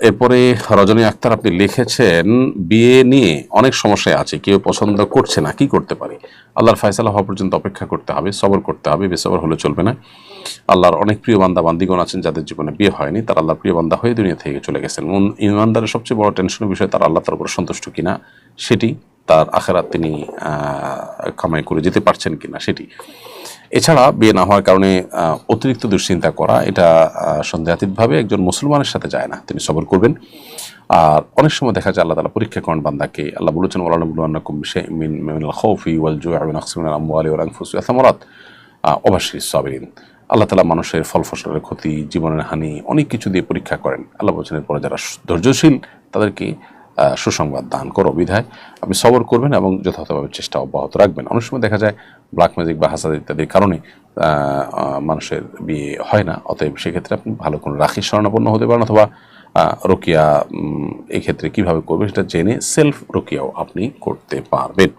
এরপরে রজনী আক্তার আপনি লিখেছেন, বিয়ে নিয়ে অনেক সমস্যায় আছে, কেউ পছন্দ করছে না, কি করতে পারি? আল্লাহর ফয়সালা হওয়া পর্যন্ত অপেক্ষা করতে হবে, সবর করতে হবে, বেসবর হলে চলবে না। আল্লাহর অনেক প্রিয় বান্দা, বান্দিগণ আছেন যাদের জীবনে বিয়ে হয়নি, তারা আল্লাহর প্রিয় বান্দা হয়ে দুনিয়া থেকে চলে গেছেন। মন- ইমানদারের সবচেয়ে বড় টেনশনের বিষয়, তার আল্লাহ তার উপর সন্তুষ্ট কিনা, সেটি তার আখেরাত তিনি কামাই করে যেতে পারছেন কিনা, সেটি। এছাড়া বিয়ে না হওয়ার কারণে অতিরিক্ত দুশ্চিন্তা করা, এটা সন্দেহাতীতভাবে একজন মুসলমানের সাথে যায় না। তিনি সবর করবেন। আর অনেক সময় দেখা যায় আল্লাহ তালা পরীক্ষা করেন বান্দাকে, আল্লাহ বলেছেন, ওয়ালা নবুল্লাহুন্নাকুম বিশাইইন মিনাল আল্লাহ তালা মানুষের ফল ফসলের ক্ষতি, জীবনের হানি, অনেক কিছু দিয়ে পরীক্ষা করেন। আল্লাহ বলছেন, এরপরে যারা ধৈর্যশীল, তাদেরকে সুসংবাদ দান করো, বিধায় আপনি সবর করবেন এবং যথাযথভাবে চেষ্টা অব্যাহত রাখবেন। অনেক সময় দেখা যায় ব্ল্যাক ম্যাজিক বা হাসাদ ইত্যাদির কারণে মানুষের বিয়ে হয় না। অতএব সেক্ষেত্রে আপনি ভালো কোনো রাখি শরণাপন্ন হতে পারেন অথবা রোকিয়া এক্ষেত্রে কীভাবে করবেন সেটা জেনে সেলফ রোকিয়াও আপনি করতে পারবেন।